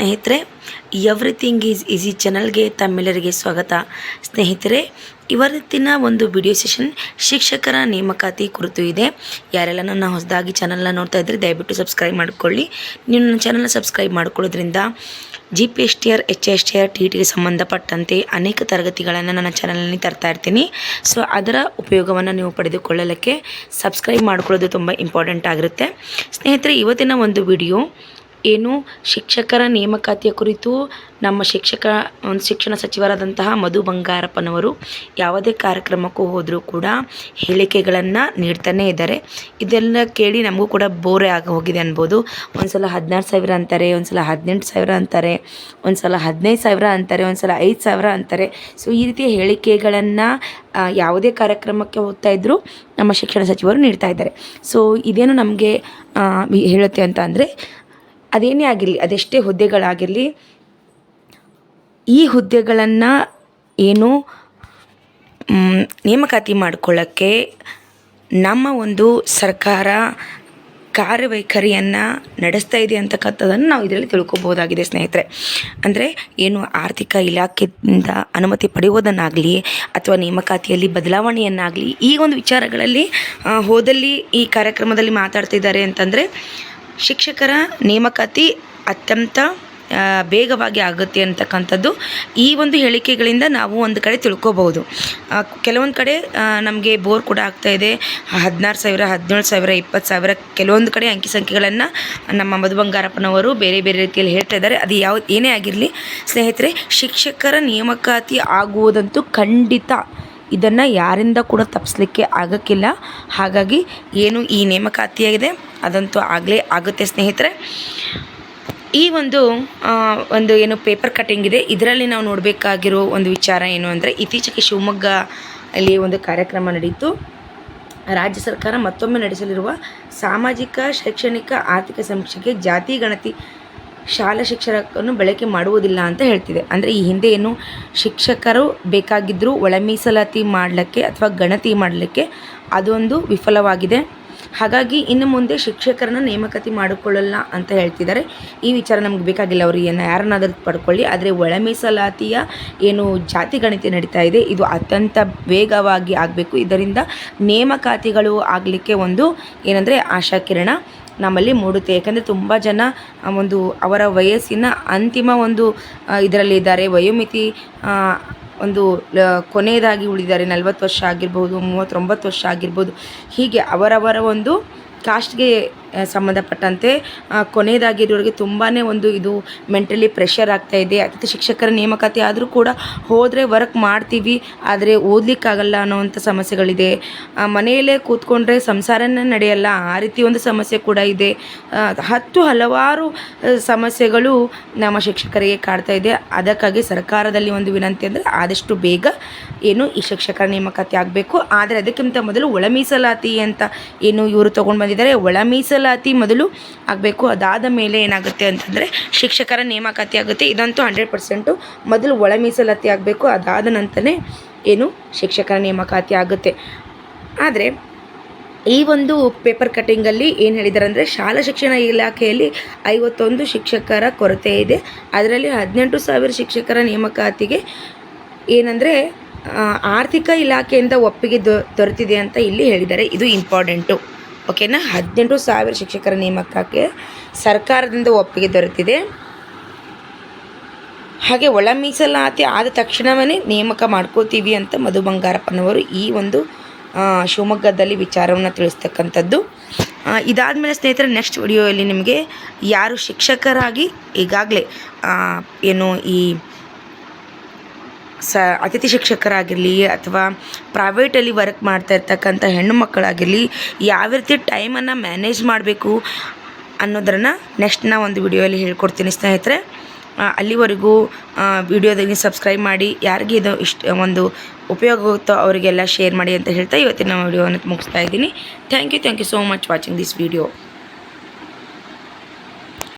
ಸ್ನೇಹಿತರೆ everything is easy ಚಾನಲ್ಗೆ ತಮ್ಮೆಲ್ಲರಿಗೆ ಸ್ವಾಗತ. ಸ್ನೇಹಿತರೆ, ಇವತ್ತಿನ ಒಂದು ವಿಡಿಯೋ ಸೆಷನ್ ಶಿಕ್ಷಕರ ನೇಮಕಾತಿ ಕುರಿತು ಇದೆ. ಯಾರೆಲ್ಲ ನನ್ನ ಹೊಸದಾಗಿ ಚಾನಲ್ನ ನೋಡ್ತಾ ಇದ್ದರೆ ದಯವಿಟ್ಟು ಸಬ್ಸ್ಕ್ರೈಬ್ ಮಾಡಿಕೊಳ್ಳಿ. ನೀವು ನನ್ನ ಚಾನಲ್ನ ಸಬ್ಸ್ಕ್ರೈಬ್ ಮಾಡ್ಕೊಳ್ಳೋದ್ರಿಂದ G P S T R H S T R T ಟಿಗೆ ಸಂಬಂಧಪಟ್ಟಂತೆ ಅನೇಕ ತರಗತಿಗಳನ್ನು ನನ್ನ ಚಾನಲ್ನಲ್ಲಿ ತರ್ತಾ ಇರ್ತೀನಿ. ಸೊ ಅದರ ಉಪಯೋಗವನ್ನು ನೀವು ಪಡೆದುಕೊಳ್ಳಲಿಕ್ಕೆ ಸಬ್ಸ್ಕ್ರೈಬ್ ಮಾಡ್ಕೊಳ್ಳೋದು ತುಂಬ ಇಂಪಾರ್ಟೆಂಟ್ ಆಗಿರುತ್ತೆ. ಸ್ನೇಹಿತರೆ, ಇವತ್ತಿನ ಒಂದು ವಿಡಿಯೋ ಏನು ಶಿಕ್ಷಕರ ನೇಮಕಾತಿಯ ಕುರಿತು ನಮ್ಮ ಶಿಕ್ಷಕ ಶಿಕ್ಷಣ ಸಚಿವರಾದಂತಹ ಮಧು ಬಂಗಾರಪ್ಪನವರು ಯಾವುದೇ ಕಾರ್ಯಕ್ರಮಕ್ಕೂ ಹೋದರೂ ಕೂಡ ಹೇಳಿಕೆಗಳನ್ನು ನೀಡ್ತಾನೇ ಇದ್ದಾರೆ. ಇದೆಲ್ಲ ಕೇಳಿ ನಮಗೂ ಕೂಡ ಬೋರೆ ಆಗ ಹೋಗಿದೆ ಅನ್ಬೋದು. ಒಂದು ಸಲ ಹದಿನಾರು ಸಾವಿರ ಅಂತಾರೆ ಒಂದು ಸಲ ಹದಿನೆಂಟು ಸಾವಿರ ಅಂತಾರೆ ಒಂದು ಸಲ ಹದಿನೈದು ಸಾವಿರ ಅಂತಾರೆ ಒಂದು ಸಲ ಐದು ಸಾವಿರ ಅಂತಾರೆ. ಸೊ ಈ ರೀತಿಯ ಹೇಳಿಕೆಗಳನ್ನು ಯಾವುದೇ ಕಾರ್ಯಕ್ರಮಕ್ಕೆ ಹೋಗ್ತಾ ಇದ್ದರೂ ನಮ್ಮ ಶಿಕ್ಷಣ ಸಚಿವರು ನೀಡ್ತಾ ಇದ್ದಾರೆ. ಸೊ ಇದೇನು ನಮಗೆ ಹೇಳುತ್ತೆ ಅಂತ ಅಂದರೆ ಅದೇನೇ ಆಗಿರಲಿ, ಅದೆಷ್ಟೇ ಹುದ್ದೆಗಳಾಗಿರಲಿ, ಈ ಹುದ್ದೆಗಳನ್ನು ಏನು ನೇಮಕಾತಿ ಮಾಡಿಕೊಳ್ಳೋಕ್ಕೆ ನಮ್ಮ ಒಂದು ಸರ್ಕಾರ ಕಾರ್ಯವೈಖರಿಯನ್ನು ನಡೆಸ್ತಾ ಇದೆ ಅಂತಕ್ಕಂಥದ್ದನ್ನು ನಾವು ಇದರಲ್ಲಿ ತಿಳ್ಕೊಬೋದಾಗಿದೆ ಸ್ನೇಹಿತರೆ. ಅಂದರೆ ಏನು ಆರ್ಥಿಕ ಇಲಾಖೆಯಿಂದ ಅನುಮತಿ ಪಡೆಯುವುದನ್ನಾಗಲಿ ಅಥವಾ ನೇಮಕಾತಿಯಲ್ಲಿ ಬದಲಾವಣೆಯನ್ನಾಗಲಿ, ಈ ಒಂದು ವಿಚಾರಗಳಲ್ಲಿ ಹೋದಲ್ಲಿ ಈ ಕಾರ್ಯಕ್ರಮದಲ್ಲಿ ಮಾತಾಡ್ತಿದ್ದಾರೆ ಅಂತಂದರೆ ಶಿಕ್ಷಕರ ನೇಮಕಾತಿ ಅತ್ಯಂತ ಬೇಗವಾಗಿ ಆಗುತ್ತೆ ಅಂತಕ್ಕಂಥದ್ದು ಈ ಒಂದು ಹೇಳಿಕೆಗಳಿಂದ ನಾವು ಒಂದು ಕಡೆ ತಿಳ್ಕೊಬಹುದು. ಕೆಲವೊಂದು ಕಡೆ ನಮಗೆ ಬೋರ್ ಕೂಡ ಆಗ್ತಾ ಇದೆ. ಹದಿನಾರು ಸಾವಿರ, ಹದಿನೇಳು ಸಾವಿರ, ಇಪ್ಪತ್ತು ಸಾವಿರ ಕೆಲವೊಂದು ಕಡೆ ಅಂಕಿ ಸಂಖ್ಯೆಗಳನ್ನು ನಮ್ಮ ಮಧು ಬಂಗಾರಪ್ಪನವರು ಬೇರೆ ಬೇರೆ ರೀತಿಯಲ್ಲಿ ಹೇಳ್ತಾ ಇದ್ದಾರೆ. ಅದು ಯಾವ, ಏನೇ ಆಗಿರಲಿ. ಸ್ನೇಹಿತರೆ, ಶಿಕ್ಷಕರ ನೇಮಕಾತಿ ಆಗುವುದಂತೂ ಖಂಡಿತ ಇದನ್ನು ಯಾರಿಂದ ಕೂಡ ತಪ್ಪಿಸ್ಲಿಕ್ಕೆ ಆಗೋಕ್ಕಿಲ್ಲ. ಹಾಗಾಗಿ ಏನು ಈ ನೇಮಕಾತಿಯಾಗಿದೆ, ಅದಂತೂ ಆಗಲೇ ಆಗುತ್ತೆ ಸ್ನೇಹಿತರೆ. ಈ ಒಂದು ಒಂದು ಏನು ಪೇಪರ್ ಕಟ್ಟಿಂಗ್ ಇದೆ, ಇದರಲ್ಲಿ ನಾವು ನೋಡಬೇಕಾಗಿರೋ ಒಂದು ವಿಚಾರ ಏನು ಅಂದರೆ, ಇತ್ತೀಚೆಗೆ ಶಿವಮೊಗ್ಗ ಅಲ್ಲಿ ಒಂದು ಕಾರ್ಯಕ್ರಮ ನಡೆಯಿತು ರಾಜ್ಯ ಸರ್ಕಾರ ಮತ್ತೊಮ್ಮೆ ನಡೆಸಲಿರುವ ಸಾಮಾಜಿಕ, ಶೈಕ್ಷಣಿಕ, ಆರ್ಥಿಕ ಸಮೀಕ್ಷೆಗೆ ಜಾತಿ ಗಣತಿ ಶಾಲಾ ಶಿಕ್ಷಕರನ್ನು ಬಳಕೆ ಮಾಡುವುದಿಲ್ಲ ಅಂತ ಹೇಳ್ತಿದೆ. ಅಂದರೆ ಈ ಹಿಂದೆ ಏನು ಶಿಕ್ಷಕರು ಬೇಕಾಗಿದ್ದರೂ ಒಳ ಮೀಸಲಾತಿ ಮಾಡಲಿಕ್ಕೆ ಅಥವಾ ಗಣತಿ ಮಾಡಲಿಕ್ಕೆ ಅದೊಂದು ವಿಫಲವಾಗಿದೆ. ಹಾಗಾಗಿ ಇನ್ನು ಮುಂದೆ ಶಿಕ್ಷಕರನ್ನ ನೇಮಕಾತಿ ಮಾಡಿಕೊಳ್ಳಲ್ಲ ಅಂತ ಹೇಳ್ತಿದ್ದಾರೆ. ಈ ವಿಚಾರ ನಮ್ಗೆ ಬೇಕಾಗಿಲ್ಲ. ಅವರು ಏನು ಯಾರನ್ನಾದರೂ ಪಡ್ಕೊಳ್ಳಿ. ಆದರೆ ಒಳ ಮೀಸಲಾತಿಯ ಏನು ಜಾತಿ ಗಣಿತ ನಡೀತಾ ಇದೆ, ಇದು ಅತ್ಯಂತ ವೇಗವಾಗಿ ಆಗಬೇಕು. ಇದರಿಂದ ನೇಮಕಾತಿಗಳು ಆಗಲಿಕ್ಕೆ ಒಂದು ಏನಂದರೆ ಆಶಾಕಿರಣ ನಮ್ಮಲ್ಲಿ ಮೂಡುತ್ತೆ. ಯಾಕಂದರೆ ತುಂಬ ಜನ ಒಂದು ಅವರ ವಯಸ್ಸಿನ ಅಂತಿಮ ಒಂದು ಇದರಲ್ಲಿ ಇದ್ದಾರೆ. ವಯೋಮಿತಿ ಒಂದು ಕೊನೆಯದಾಗಿ ಉಳಿದಿದ್ದಾರೆ. ನಲವತ್ತು ವರ್ಷ ಆಗಿರ್ಬೋದು, ಮೂವತ್ತೊಂಬತ್ತು ವರ್ಷ ಆಗಿರ್ಬೋದು. ಹೀಗೆ ಅವರವರ ಒಂದು ಕಾಸ್ಟ್ಗೆ ಸಂಬಂಧಪಟ್ಟಂತೆ. ಕೊನೆಯದಾಗಿ ಕೊನೆಯದಾಗಿರೋರಿಗೆ ತುಂಬಾ ಒಂದು ಇದು ಮೆಂಟಲಿ ಪ್ರೆಷರ್ ಆಗ್ತಾ ಇದೆ. ಅತಿಥಿ ಶಿಕ್ಷಕರ ನೇಮಕಾತಿ ಆದರೂ ಕೂಡ ಹೋದರೆ ವರ್ಕ್ ಮಾಡ್ತೀವಿ, ಆದರೆ ಓದಲಿಕ್ಕಾಗಲ್ಲ ಅನ್ನೋವಂಥ ಸಮಸ್ಯೆಗಳಿದೆ. ಮನೆಯಲ್ಲೇ ಕೂತ್ಕೊಂಡ್ರೆ ಸಂಸಾರನೇ ನಡೆಯಲ್ಲ, ಆ ರೀತಿ ಒಂದು ಸಮಸ್ಯೆ ಕೂಡ ಇದೆ. ಹತ್ತು ಹಲವಾರು ಸಮಸ್ಯೆಗಳು ನಮ್ಮ ಶಿಕ್ಷಕರಿಗೆ ಕಾಡ್ತಾ ಇದೆ. ಅದಕ್ಕಾಗಿ ಸರ್ಕಾರದಲ್ಲಿ ಒಂದು ವಿನಂತಿ ಅಂದರೆ ಆದಷ್ಟು ಬೇಗ ಏನು ಈ ಶಿಕ್ಷಕರ ನೇಮಕಾತಿ ಆಗಬೇಕು. ಆದರೆ ಅದಕ್ಕಿಂತ ಮೊದಲು ಒಳ ಮೀಸಲಾತಿ ಅಂತ ಏನು ಇವರು ತೊಗೊಂಡು ಬಂದಿದ್ದಾರೆ ಒಳ ಮೀಸಲಾತಿ ಮೊದಲು ಆಗಬೇಕು. ಅದಾದ ಮೇಲೆ ಏನಾಗುತ್ತೆ ಅಂತಂದರೆ ಶಿಕ್ಷಕರ ನೇಮಕಾತಿ ಆಗುತ್ತೆ. ಇದಂತೂ ಹಂಡ್ರೆಡ್ ಪರ್ಸೆಂಟು ಮೊದಲು ಒಳ ಮೀಸಲಾತಿ ಆಗಬೇಕು. ಅದಾದ ನಂತರನೇ ಏನು ಶಿಕ್ಷಕರ ನೇಮಕಾತಿ ಆಗುತ್ತೆ. ಆದರೆ ಈ ಒಂದು ಪೇಪರ್ ಕಟ್ಟಿಂಗಲ್ಲಿ ಏನು ಹೇಳಿದ್ದಾರೆ ಅಂದರೆ ಶಾಲಾ ಶಿಕ್ಷಣ ಇಲಾಖೆಯಲ್ಲಿ ಐವತ್ತೊಂದು ಶಿಕ್ಷಕರ ಕೊರತೆ ಇದೆ. ಅದರಲ್ಲಿ ಹದಿನೆಂಟು ಸಾವಿರ ಶಿಕ್ಷಕರ ನೇಮಕಾತಿಗೆ ಏನಂದರೆ ಆರ್ಥಿಕ ಇಲಾಖೆಯಿಂದ ಒಪ್ಪಿಗೆ ದೊರೆತಿದೆ ಅಂತ ಇಲ್ಲಿ ಹೇಳಿದ್ದಾರೆ ಇದು ಇಂಪಾರ್ಟೆಂಟು ಓಕೆನಾ? ಹದಿನೆಂಟು ಸಾವಿರ ಶಿಕ್ಷಕರ ನೇಮಕಕ್ಕೆ ಸರ್ಕಾರದಿಂದ ಒಪ್ಪಿಗೆ ದೊರೆತಿದೆ. ಹಾಗೆ ಒಳ ಮೀಸಲಾತಿ ಆದ ತಕ್ಷಣವೇ ನೇಮಕ ಮಾಡ್ಕೋತೀವಿ ಅಂತ ಮಧು ಬಂಗಾರಪ್ಪನವರು ಈ ಒಂದು ಶಿವಮೊಗ್ಗದಲ್ಲಿ ವಿಚಾರವನ್ನು ತಿಳಿಸ್ತಕ್ಕಂಥದ್ದು. ಇದಾದಮೇಲೆ ಸ್ನೇಹಿತರೆ ನೆಕ್ಸ್ಟ್ ವಿಡಿಯೋಯಲ್ಲಿ ನಿಮಗೆ ಯಾರು ಶಿಕ್ಷಕರಾಗಿ ಈಗಾಗಲೇ ಏನು ಈ ಸ ಅತಿಥಿ ಶಿಕ್ಷಕರಾಗಿರಲಿ ಅಥವಾ ಪ್ರೈವೇಟಲ್ಲಿ ವರ್ಕ್ ಮಾಡ್ತಾ ಇರ್ತಕ್ಕಂಥ ಹೆಣ್ಣು ಮಕ್ಕಳಾಗಿರಲಿ ಯಾವ ರೀತಿ ಟೈಮನ್ನು ಮ್ಯಾನೇಜ್ ಮಾಡಬೇಕು ಅನ್ನೋದನ್ನು ನೆಕ್ಸ್ಟ್ ನಾ ಒಂದು ವಿಡಿಯೋಲಿ ಹೇಳ್ಕೊಡ್ತೀನಿ ಸ್ನೇಹಿತರೆ. ಅಲ್ಲಿವರೆಗೂ ವಿಡಿಯೋದಲ್ಲಿ ಸಬ್ಸ್ಕ್ರೈಬ್ ಮಾಡಿ, ಯಾರಿಗೆ ಇದು ಇಷ್ಟ, ಒಂದು ಉಪಯೋಗ ಆಗುತ್ತೋ ಅವರಿಗೆಲ್ಲ ಶೇರ್ ಮಾಡಿ ಅಂತ ಹೇಳ್ತಾ ಇವತ್ತಿನ ವಿಡಿಯೋವನ್ನು ಮುಗಿಸ್ತಾ ಇದ್ದೀನಿ. Thank you thank you so much watching this video